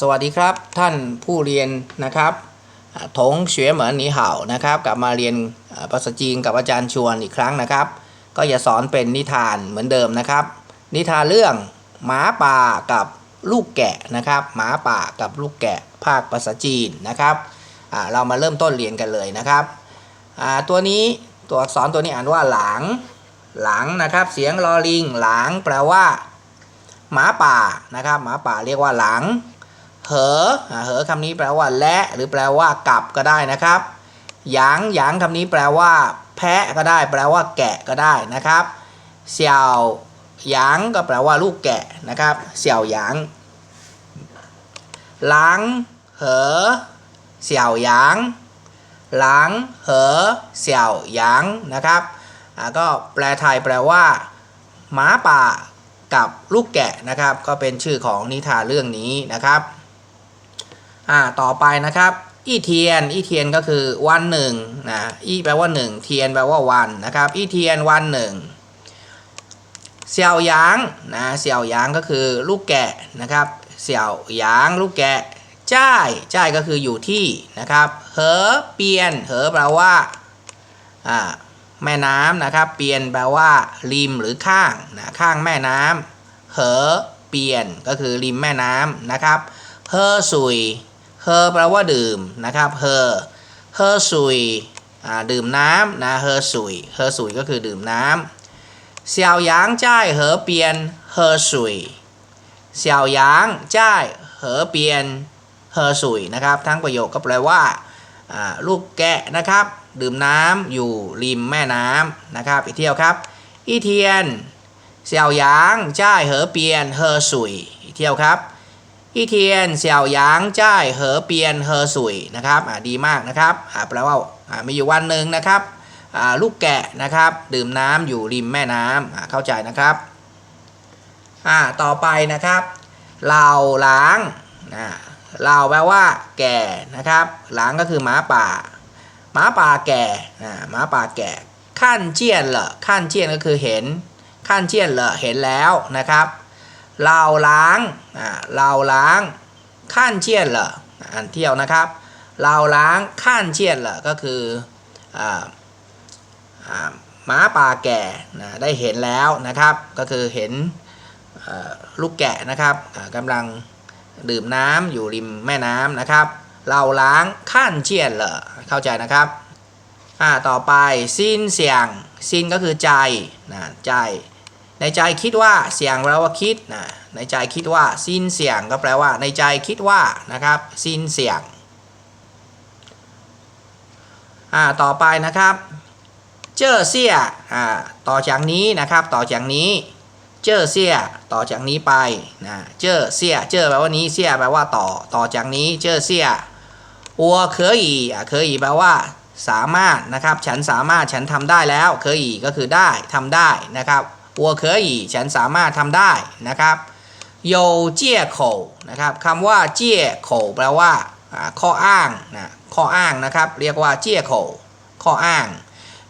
สวัสดีครับท่านผู้เรียนนะครับอ่าถงเฉวยเหมือนหนีเห่านะครับ กลับมาเรียนภาษาจีนกับอาจารย์ชวนอีกครั้งนะครับ ก็จะสอนเป็นนิทานเหมือนเดิมนะครับ นิทานเรื่องหมาป่ากับลูกแกะนะครับหมาป่ากับลูกแกะภาคภาษาจีนนะครับเรามาเริ่มต้นเรียนกันเลยนะครับตัวนี้ตัวอักษรตัวนี้อ่านว่าหลังหลังนะครับ เสียงลอลิงหลังแปลว่า หมาป่านะครับ หมาป่าเรียกว่าหลัง เหออ่าเหอคำนี้แปลว่าและหรือแปลว่ากลับก็ได้นะครับหยางหยางคำนี้แปลว่า แพะก็ได้ แปลว่า แกะก็ได้นะครับเสี่ยวหยางก็แปลว่าลูกแกะนะครับเสี่ยวหยางหลังเหอเสี่ยวหยางหลังเหอเสี่ยวหยางนะครับก็แปลไทยแปลว่าหมาป่ากับลูกแกะนะครับ ก็เป็นชื่อของนิทานเรื่องนี้นะครับ อ่าต่อไปนะครับอีเทียนอีเทียนก็คือวันหนึ่งนะอีแปลว่าหนึ่งเทียนแปลว่าวันนะครับอีเทียนวันหนึ่งเสี่ยวหยางนะเสี่ยวหยางก็คือลูกแกะนะครับเสี่ยวหยางลูกแกะจ้ายจ้ายก็คืออยู่ที่นะครับเหอเปียนเหอแปลว่าอ่าแม่น้ำนะครับ เปียนแปลว่า ริมหรือข้างนะข้างแม่น้ำเหอเปียนก็คือริมแม่น้ำนะครับเฮอสุย เฮอแปลว่าดื่มนะครับเฮอเฮอสุยอ่าดื่มน้ำนะเฮอสุยเฮอสุยก็คือดื่มน้ำเสี่ยวหยางจ้ายเหอเปียนเฮอสุยเสี่ยวหยางจ้ายเหอเปียนเฮอสุยนะครับ ทั้งประโยคก็แปลว่าลูกแกะนะครับ ดื่มน้ำอยู่ริมแม่น้ำนะครับอีเที่ยวครับอีเทียนเสี่ยวหยางจ้ายเหอเปียนเฮอสุยอีเที่ยวครับ อีเทียนเสี่ยวหยางจ้ายเหอเปียนเฮอสุยนะครับดีมากนะครับแปลว่ามีอยู่วันหนึ่งนะครับลูกแกะนะครับ ดื่มน้ำอยู่ริมแม่น้ำอ่าเข้าใจนะครับต่อไปนะครับเหล่าหลางเหล่าแปลว่า แก่นะครับหลางก็คือหมาป่าหมาป่าแก่หมาป่าแก่ขั้นเจียนเหรอขั้นเจียนก็คือเห็นขั้นเจียนเหรอเห็นแล้วนะครับ เราล้างอ่าเราล้างขั้นเจียนเหรออ่านเที่ยวนะครับเราล้างขั้นเจียนเหรอก็คืออ่าอ่าหมาป่าแก่นะได้เห็นแล้วนะครับ ก็คือเห็นอ่อลูกแกะนะครับอ่ากำลังดื่มน้ำอยู่ริมแม่น้ำนะครับ เราล้างขั้นเจียนเหรอเข้าใจนะครับอ่าต่อไปซินเสียงซินก็คือใจนะใจ ในใจคิดว่าเสียงแปลว่าคิดนะในใจคิดว่าซินเสียงก็แปลว่า ในใจคิดว่านะครับซินเสียงอ่าต่อไปนะครับ เจอเสียอ่าต่อจากนี้นะครับต่อจากนี้ เจอเสียต่อจากนี้ไปนะเจอเสียเจอแปลว่านี้เสียแปลว่าต่อต่อจากนี้เจอเสียอัวเคยอีอะเคยอีแปลว่าสามารถนะครับ ฉันสามารถฉันทำได้แล้วเคยอีก็คือได้ทำได้นะครับ อัวเคยอีฉันสามารถทำได้นะครับโยเจียโขนะครับคำว่าเจียโขแปลว่าข้ออ้างนะข้ออ้างนะครับ เรียกว่าเจียโขข้ออ้าง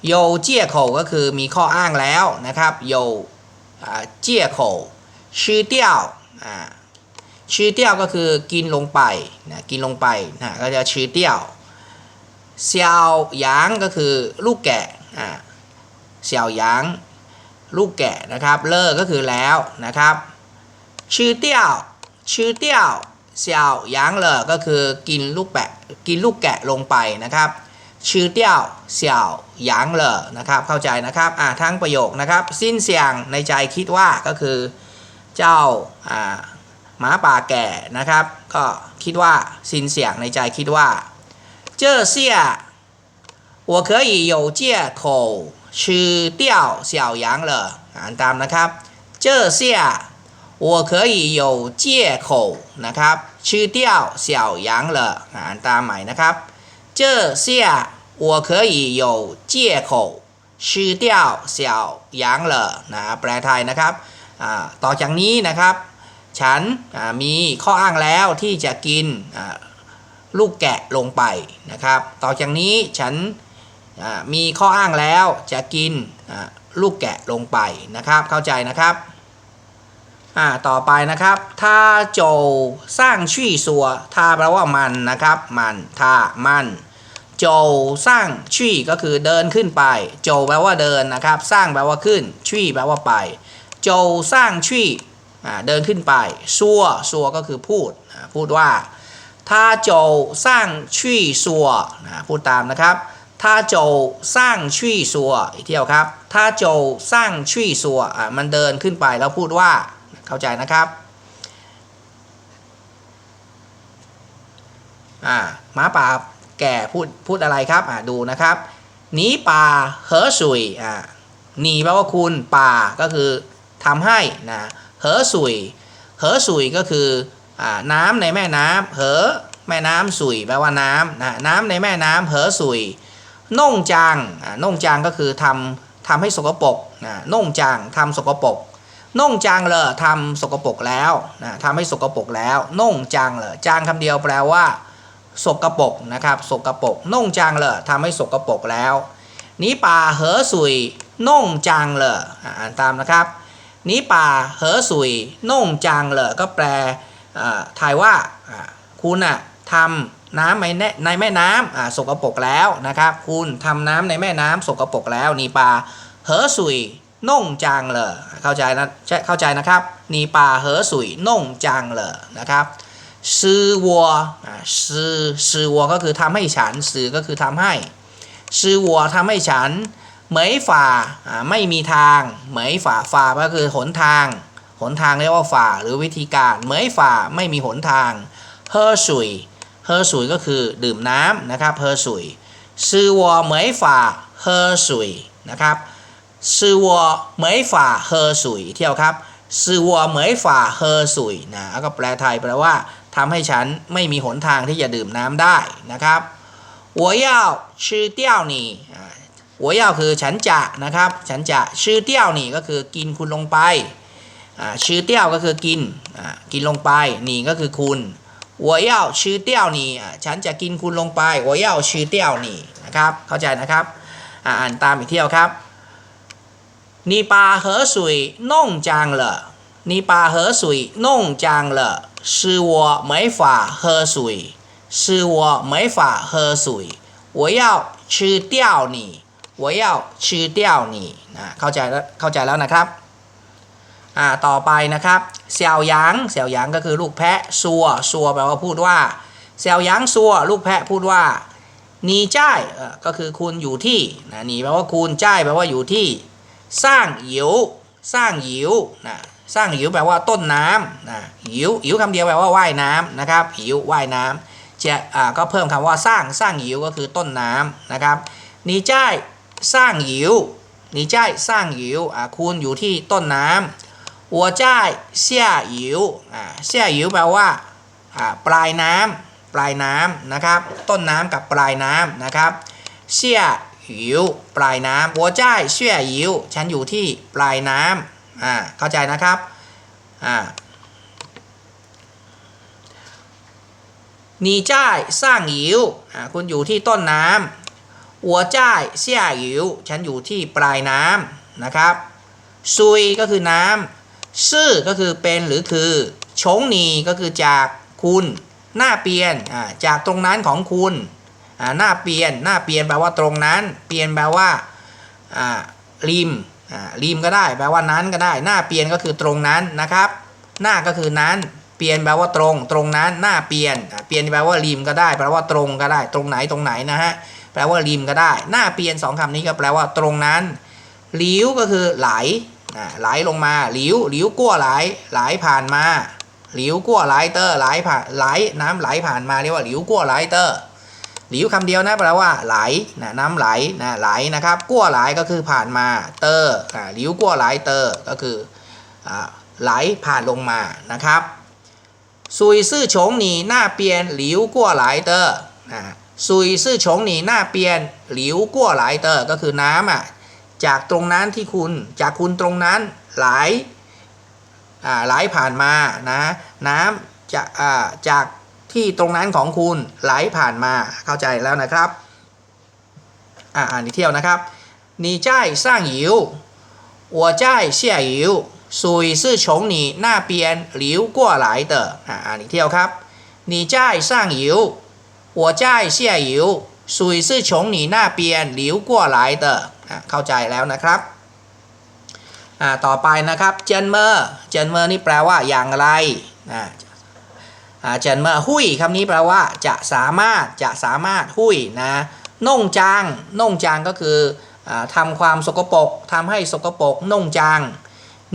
โยเจียโขก็คือมีข้ออ้างแล้วนะครับโยอ่าเจียโขชื่อเตี้ยวชื่อเตี้ยวก็คือกินลงไปนะกินลงไปนะก็จะชื่อเตี้ยวเสี่ยวหยางก็คือลูกแกะอ่าเสี่ยวหยาง ลูกแกะนะครับเลอก็คือแล้วนะครับชื่อเตี้ยวชื่อเตี้ยวเสี่ยวหยางเลอก็คือกินลูกแปะกินลูกแกะลงไปนะครับ ชื่อเตี้ยวเสี่ยวหยางเหลอนะครับ เข้าใจนะครับอ่าทั้งประโยคนะครับ สิ้นเสียงในใจคิดว่าก็คือเจ้าอ่าหมาป่าแก่นะครับ ก็คิดว่าสิ้นเสียงในใจคิดว่า这下我可以有借口 吃掉小羊了อ่านตามนะครับ这下我可以有借口นะครับ吃掉小羊了อ่านตามใหม่นะครับ 这下我可以有借口吃掉小羊了นะแปลไทยนะครับอ่าต่อจากนี้นะครับ ฉันอ่ามีข้ออ้างแล้วที่จะกินอ่าลูกแกะลงไปนะครับ ต่อจากนี้ฉันอ่า มีข้ออ้างแล้วจะกินลูกแกะลงไปนะครับ เข้าใจนะครับต่อไปนะครับถ้าโจสร้างชี่สัวถ้าแปลว่ามันนะครับ มันถ้ามันโจสร้างชี่ก็คือเดินขึ้นไป โจแปลว่าเดินนะครับ สร้างแปลว่าขึ้นชี่แปลว่าไป โจสร้างชี่เดินขึ้นไปซัวซัวก็คือพูดพูดว่าถ้าโจสร้างชี่ซัวพูดตามนะครับ ถ้าโจสร้างชี่ซัวอีกเที่ยวครับถ้าโจสร้างชี่ซัวอะมันเดินขึ้นไปแล้วพูดว่าเข้าใจนะครับอ่าหมาป่าแก่พูดพูดอะไรครับอ่าดูนะครับหนีป่าเหอสุยอ่าหนีแปลว่าคุณป่าก็คือทำให้นะเหอสุยเหอสุยก็คืออ่าน้ำในแม่น้ำเหอแม่น้ำสุยแปลว่าน้ำนะน้ำในแม่น้ำเหอสุย น่งจางน่งจางก็คือทำทำให้สกปรกน่งจางทำสกปรกน่งจางเลยทำสกปรกแล้วนะทำให้สกปรกแล้วน่งจางเลยจางคำเดียวแปลว่า สกปรกนะครับ สกปรกน่งจางเลยทำให้สกปรกแล้วนี้ป่าเหอสุยน่งจางเลยอ่าอ่านตามนะครับ นี้ป่าเหอสุยน่งจางเลยก็แปลอ่าทยว่าอ่าคุณอะทำ น้ำในแน่ในแม่น้ำอ่าสกปรกแล้วนะครับคุณทำน้ำในแม่น้ำสกปรกแล้วนีปลาเหอสุยน่งจางเลยเข้าใจนะเข้าใจนะครับ นีปลาเหอสุยน่งจางเลยนะครับซื้อวัวซื้อซื้อวัวก็คือทำให้ฉันซื้อก็คือทำให้ซื้อวัวทำให้ฉัน เหมยฝ่าอ่าไม่มีทาง เหมยฝ่าฝ่าก็คือหนทาง หนทางเรียกว่าฝ่าหรือวิธีการ เหมยฝ่าไม่มีหนทางเฮอสุย เฮอร์สุยก็คือดื่มน้ำนะครับเฮอร์สุยซือวอเหมยฝ่าเฮอร์สุยนะครับซือวอเหมยฝ่าเฮอร์สุยเที่ยวครับซือวอเหมยฝ่าเฮอร์สุยนะก็แปลไทยแปลว่าทำให้ฉันไม่มีหนทางที่จะดื่มน้ำได้นะครับ我要吃掉你我要คือฉันจะนะครับ ฉันจะชื่อเตี้ยวนี่ก็คือกินคุณลงไปชื่อเตี้ยวก็คือกินกินลงไปนี่ก็คือคุณ 我要吃掉你อ่ะฉันจะกินคุณลงไป我要吃掉你นะครับ เข้าใจนะครับอ่าอ่านตามอีกเที่ยวครับ你把河水弄脏了你把河水弄脏了是我没法喝水是我没法喝水我要吃掉你我要吃掉你นะเข้าใจแล้วเข้าใจแล้วนะครับ อ่าต่อไปนะครับเสี่ยวหยางเสี่ยวหยางก็คือลูกแพะซัวซัวแปลว่าพูดว่าเสี่ยวหยางซัวลูกแพะพูดว่านีจ้ายก็คือคุณอยู่ที่นะนีแปลว่าคุณจ้ายแปลว่าอยู่ที่ สร้างหิวสร้างหิวนะสร้างหิวแปลว่าต้นน้ำนะหิวหิวคำเดียวแปลว่าว่ายน้ำนะครับหิวว่ายน้ำจะอ่าก็เพิ่มคำว่าสร้างสร้างหิวก็คือต้นน้ำนะครับนีจ้ายสร้างหิวนีจ้ายสร้างหิวอ่าคุณอยู่ที่ต้นน้ำ หัวใจเสี่ยหิวอ่าเสี่ยหิวแปลว่าอ่าปลายน้ำปลายน้ำนะครับ ต้นน้ำกับปลายน้ำนะครับเสี่ยหิวปลายน้ำหัวใจเสี่ยหิวฉันอยู่ที่ปลายน้ำอ่าเข้าใจนะครับอ่าหนีจ่ายสร้างหิวอ่าคุณอยู่ที่ต้นน้ำหัวใจเสี่ยหิวฉันอยู่ที่ปลายน้ำนะครับซุยก็คือน้ำ ซื่อก็คือเป็นหรือคือชงนีก็คือจากคุณหน้าเปลี่ยนจากตรงนั้นของคุณหน้าเปลี่ยนหน้าเปลี่ยนแปลว่าตรงนั้น เปลี่ยนแปลว่าริมริมก็ได้ แปลว่านั้นก็ได้ หน้าเปลี่ยนก็คือตรงนั้นนะครับ หน้าก็คือนั้น เปลี่ยนแปลว่าตรง ตรงนั้น หน้าเปลี่ยน เปลี่ยนแปลว่าริมก็ได้ แปลว่าตรงก็ได้ ตรงไหนตรงไหนนะฮะ แปลว่าริมก็ได้ หน้าเปลี่ยนสองคำนี้ก็แปลว่าตรงนั้นหลิวก็คือไหล อ่าไหลลงมาหลิวหลิวกั้วไหลไหลผ่านมาหลิวกั้วไหลเตอร์ไหลผ่านไหลน้ำไหลผ่านมาเรียกว่าหลิวกั้วไหลเตอร์หลิวคำเดียวนะแปลว่าไหลนะน้ำไหลนะไหลนะครับกั้วไหลก็คือผ่านมาเตอร์อ่าหลิวกั้วไหลเตอร์ก็คืออ่าไหลผ่านลงมานะครับซุยซื่อฉงหนีหน้าเปลี่ยนหลิวกั้วไหลเตอร์ซุยซื่อฉงหนีหน้าเปลี่ยนหลิวกั้วไหลเตอร์ก็คือน้ำอะ จากตรงนั้นที่คุณจากคุณตรงนั้นไหลอ่าไหลผ่านมานะน้ำจะอ่าจากที่ตรงนั้นของคุณไหลผ่านมาเข้าใจแล้วนะครับอ่าอ่านอีกเที่ยวนะครับ你在上游我在下游 水是从你那边流过来的อ่าอ่านอีกเที่ยวครับ你在上游我在下游水是从你那边流过来的อ่า เข้าใจแล้วนะครับต่อไปนะครับเจนเมอร์เจนเมอร์นี่แปลว่าอย่างไรเจนเมอร์หุยคำนี้แปลว่า จะสามารถจะสามารถหุยนะน่งจางน่งจางก็คืออทำความสกปรกทำให้สกปรกน่งจาง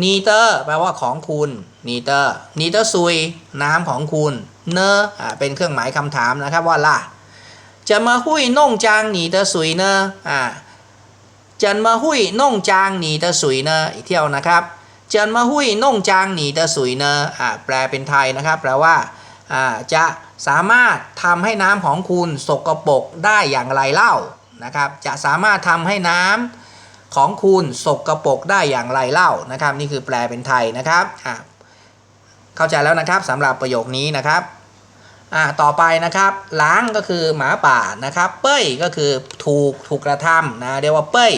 นีเตอร์แปลว่าของคุณนีเตอร์นีเตอร์ซุยน้ำของคุณเนอเป็นเครื่องหมายคำถามนะครับว่าล่ะจะมาหุยน่งจางนีเตอร์ซุยเนอ จะมาหุยน่งจางหนีตอร์ซุยเนออีกเที่ยวนะครับจะมาหุยน่งจางหนีตอร์ซุยเนออ่าแปลเป็นไทยนะครับ แปลว่าอ่าจะสามารถทำให้น้ำของคุณสกปรกได้อย่างไรเล่านะครับ จะสามารถทำให้น้ำของคุณสกรปรกได้อย่างไรเล่านะครับ นี่คือแปลเป็นไทยนะครับอะเข้าใจแล้วนะครับสำหรับประโยคนี้นะครับ อะต่อไปนะครับล้างก็คือหมาป่านะครับ เป้ยก็คือถูกถูกกระทำนะเรียกว่าเป้ย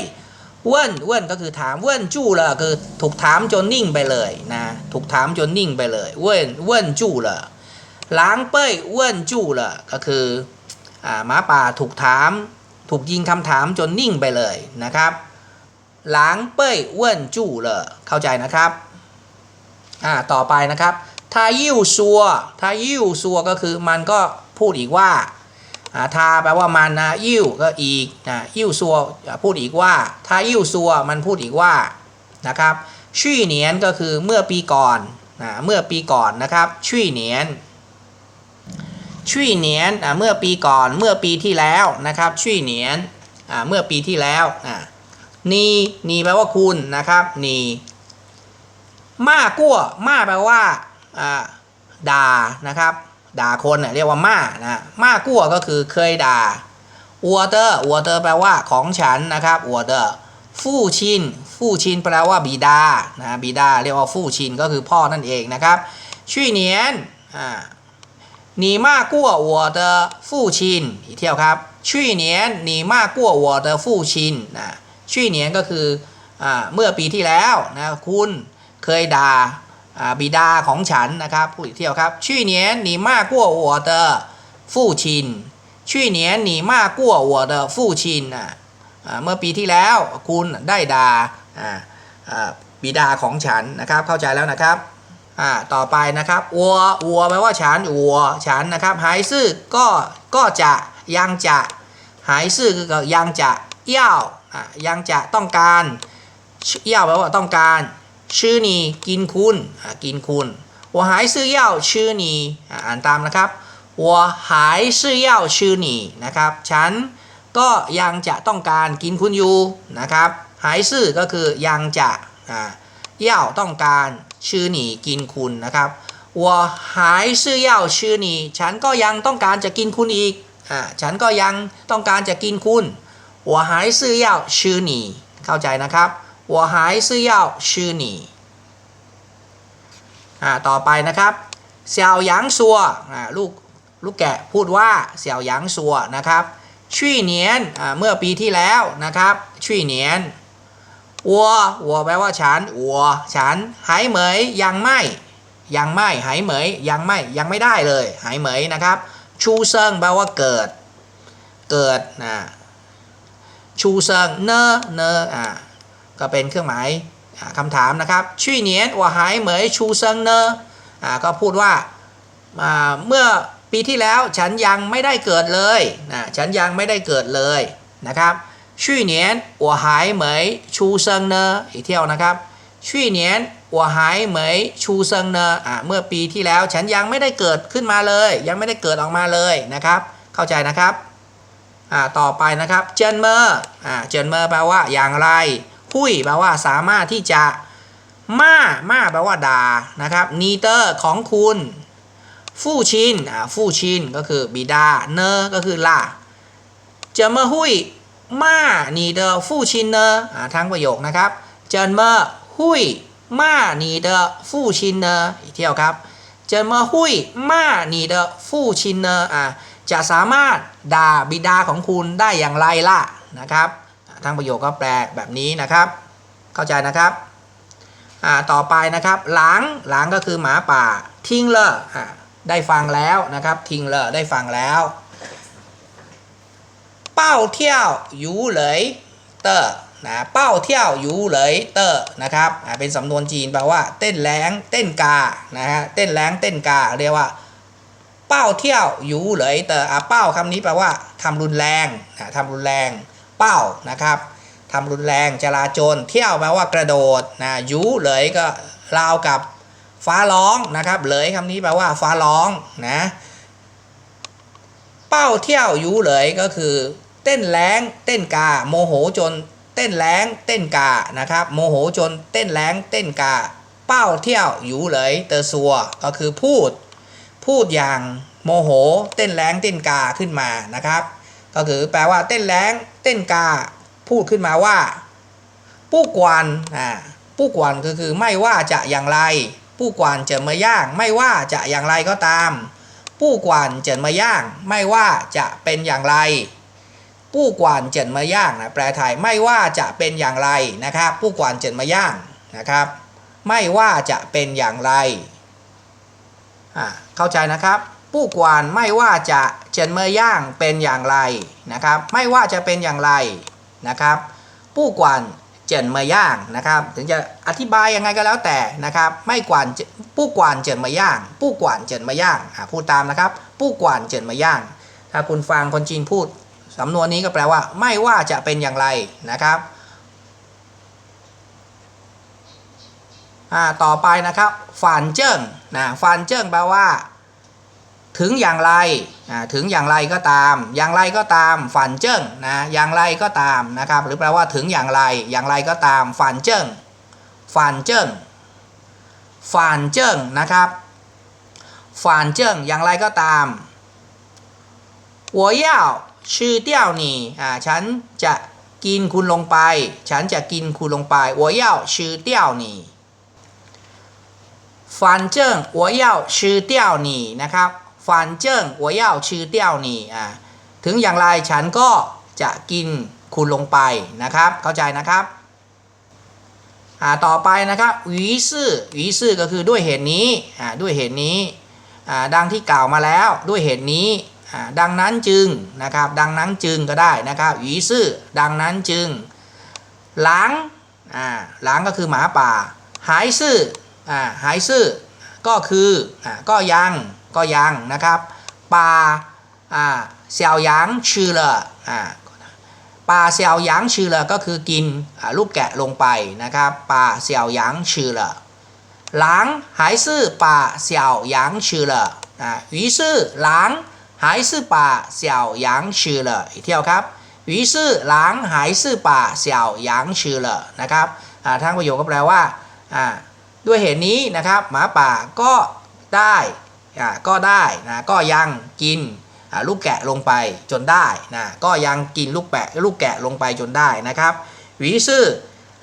เว้นเว้นก็คือถามเว้นจู้ลยคือถูกถามจนนิ่งไปเลยนะถูกถามจนนิ่งไปเลยเว้นเว้นจู้ลยล้างเป้ยเว้นจู้ลยก็คืออ่าหมาป่าถูกถามถูกยิงคำถามจนนิ่งไปเลยนะครับหลังเป้ยเว่นจู่ลยเข้าใจนะครับอ่าต่อไปนะครับ ถ้ายิ่วซัวถ้ายิ่วซัวก็คือมันก็พูดอีกว่าอ่าทาแปลว่ามันนะยิ่วก็อีกนะยิ่วซัวพูดอีกว่าถ้ายิ่วซัวมันพูดอีกว่านะครับชี่เหนียนก็คือเมื่อปีก่อนนะเมื่อปีก่อนนะครับชี่เหนียนชี่เหนียนเมื่อปีก่อนเมื่อปีที่แล้วนะครับชี่เหนียนเมื่อปีที่แล้วนีนีแปลว่าคุณนะครับนีมากั้วมาแปลว่า ด่านะครับ ด่าคนเน่ยเรียกว่ามานะมากั้วก็คือเคยด่าอัวเตอร์อัวเตอร์แปลว่าของฉันนะครับอัวเตอร์ฟู่ชินฟู่ชินแปลว่าบิดานะบิดาเรียกว่าฟู่ชินก็คือพ่อนั่นเองนะครับชื่อเนียนอ่า你骂过我的父亲อีกเที่ยวครับ去年你骂过我的父亲นะ ชื่อเหนียนก็คืออาเมื่อปีที่แล้วนะคุณเคยด่าอ่า บิดาของฉันนะครับผู้อีกเที่ยวครับชื่อเหนียน你骂过我的父亲ชื่อเหนียน你骂过我的父亲อ่าอ่าเมื่อปีที่แล้วคุณได้ด่าอ่าอ่าบิดาของฉันนะครับเข้าใจแล้วนะครับอ่าต่อไปนะครับอัวอัวแปลว่าฉันอัวฉันนะครับหายซื่อก็ก็จะยังจะหายซื่อก็ยังจะเย่า อ่ะยังจะต้องการเย่าแปลว่าต้องการ ชื่อนีกินคุณอ่ะกินคุณ我还是要吃你อ่ะอ่านตามนะครับ我还是要吃你นะครับ ฉันก็ยังจะต้องการกินคุณอยู่นะครับหายซื่อก็คือยังจะอ่าเย่าต้องการชื่อหนีกินคุณนะครับ我还是要吃你ฉันก็ยังต้องการจะกินคุณอีกอ่าฉันก็ยังต้องการจะกินคุณ 我还是要吃你เข้าใจนะครับ 我还是要吃你อ่าต่อไปนะครับเสี่ยวหยางซัวอ่าลูกลูกแกะพูดว่าเสี่ยวหยางซัวนะครับชี่เหนียนอ่าเมื่อปีที่แล้วนะครับชี่เหนียนวัววัวแปลว่าฉันวัวฉันหายเหมยยังไม่ยังไม่หายเหมยยังไม่ยังไม่ได้เลยหายเหมยนะครับ ชูเซิงแปลว่าเกิดเกิดนะ ชูเซิงเนอเนออ่า ก็เป็นเครื่องหมายคำถามนะครับชี่เหนียนว่าหายเหมยชูเซิงเนออ่าก็พูดว่าาเมื่อปีที่แล้วฉันยังไม่ได้เกิดเลยนะฉันยังไม่ได้เกิดเลยนะครับชี่เหนียนว่าหายเหมยชูเซิงเนออีกเที่ยวนะครับชี่เหนียนว่าหายเหมยชูเซิงเนออ่าเมื่อปีที่แล้วฉันยังไม่ได้เกิดขึ้นมาเลย ยังไม่ได้เกิดออกมาเลยนะครับ เข้าใจนะครับอ่าต่อไปนะครับเจนเมอร์อ่าเจนเมอร์แปลว่าอย่างไร หุยแปลว่าสามารถที่จะมามาแปลว่าด่านะครับนีเตอร์ของคุณฟู่ชินอ่าฟู่ชินก็คือบิดาเนอร์ก็คือล่าเจนเมอร์หุยมานีเดอร์ฟู่ชินเนอร์อ่าทั้งประโยคนะครับเจนเมอร์หุยมานีเดอร์ฟู่ชินเนอร์อีกเที่ยวครับเจนเมอร์หุยมานีเดอร์ฟู่ชินเนอร์อ่าจะสามารถด่าบิดาของคุณได้อย่างไรล่ะนะครับ ทั้งประโยคก็แปลแบบนี้นะครับ เข้าใจนะครับต่อไปนะครับ หลังหลังก็คือหมาป่าทิ้งเลอได้ฟังแล้วนะครับ ทิ้งเลอได้ฟังแล้ว เป้าเที่ยวหยูเลยเตอร์นะเป้าเที่ยวหยูเลยเตอร์นะครับเป็นสำนวนจีนแปลว่า เต้นแรงเต้นกานะฮะเต้นแรงเต้นกาเรียกว่า เป้าเที่ยวหยูเลยเตอร์เป้าคำนี้แปลว่าทำรุนแรงนะทำรุนแรง เป้านะครับทำรุนแรงจราจรเที่ยวแปลว่ากระโดดนะยูเลยก็ราวกับฟ้าร้องนะครับเลยคำนี้แปลว่าฟ้าร้องนะเป้าเที่ยวยูเลยก็คือ เต้นแรงเต้นกาโมโหจน เต้นแรงเต้นกานะครับโมโหจน เต้นแรงเต้นกา เป้าเที่ยวยูเลยเตอซัวก็คือพูด พูดอย่างโมโห เต้นแรงเต้นกาขึ้นมานะครับ ก็คือแปลว่าเต้นแรงเต้นกาพูดขึ้นมาว่าปู้กวนอ่าปู้กวนก็คือไม่ว่าจะอย่างไรปู้กวนจะมาย่าง ไม่ว่าจะอย่างไรก็ตามปู้กวนเจินมาย่าง ไม่ว่าจะเป็นอย่างไรปู้กวนเจินมาย่างนะแปลไทยไม่ว่าจะเป็นอย่างไรนะครับปู้กวนเจินมาย่างนะครับ ไม่ว่าจะเป็นอย่างไรอ่าเข้าใจนะครับ ปู้กวนไม่ว่าจะเจินมย่างเป็นอย่างไรนะครับ ไม่ว่าจะเป็นอย่างไรนะครับปู้กวนเจินมย่างนะครับ ถึงจะอธิบายยังไงก็แล้วแต่นะครับ ไม่กวนเจปู้กวนเจินมย่างปู้กวนเจินมย่างอ่าพูดตามนะครับปู้กวนเจินมย่าง ถ้าคุณฟังคนจีนพูดสำนวนนี้ก็แปลว่า ไม่ว่าจะเป็นอย่างไรนะครับอ่าต่อไปนะครับฝานเจิ้งนะฝานเจิ้งแปลว่า ถึงอย่างไรอ่าถึงอย่างไรก็ตาม อย่างไรก็ตามฝันเจิ้งนะอย่างไรก็ตามนะครับ หรือแปลว่าถึงอย่างไร อย่างไรก็ตามฝันเจิ้งฝันเจิ้งฝันเจิ้งนะครับฝันเจิ้งอย่างไรก็ตาม我要吃掉你อ่าฉันจะกินคุณลงไป ฉันจะกินคุณลงไป我要吃掉你反正我要吃掉你นะครับ ฝันเจิ้งหัวเย่าชื่อเตี้ยวนี่าถึงอย่างไรฉันก็จะกินคุณลงไปนะครับ เข้าใจนะครับอ่าต่อไปนะครับหวีซื่อหวีซื่อก็คือด้วยเหตุนี้อ่าด้วยเหตุนี้อ่าดังที่กล่าวมาแล้วด้วยเหตุนี้อ่าดังนั้นจึงนะครับ ดังนั้นจึงก็ได้นะครับหวีซื่อดังนั้นจึง หลังอ่าหลังก็คือหมาป่า หายซื่ออ่าหายซื่อก็คืออ่าก็ยัง ก็ยังนะครับป่าอ่าเสี่ยวหยางชื่อละอ่าป่าเสี่ยวหยางชื่อละก็คือกินอ่าลูกแกะลงไปนะครับป่าเสี่ยวหยางชื่อละหลัง还是把小羊吃了อ่า于是หลัง还是把小羊吃了อีกเที่ยวครับ 于是狼还是把小羊吃了นะครับอ่าทั้งประโยคก็แปลว่าอ่าด้วยเหตุนี้นะครับหมาป่าก็ได้ อ่ก็ได้นะก็ยังกินลูกแกะลงไปจนได้นะก็ยังกินลูกแปะลูกแกะลงไปจนได้นะครับวีซื่อ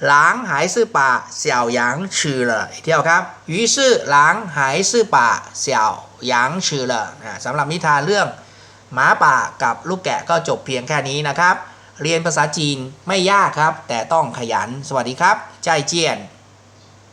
หลังหายซื่อป่าเสี่ยวหยางชื่อเลยเที่ยวครับวีซื่อหลังหายซื่อป่าเสี่ยวหยางชื่อเลยสำหรับนิทานเรื่องหมาป่ากับลูกแกะก็จบเพียงแค่นี้นะครับ เรียนภาษาจีนไม่ยากครับ แต่ต้องขยันสวัสดีครับใจเจียน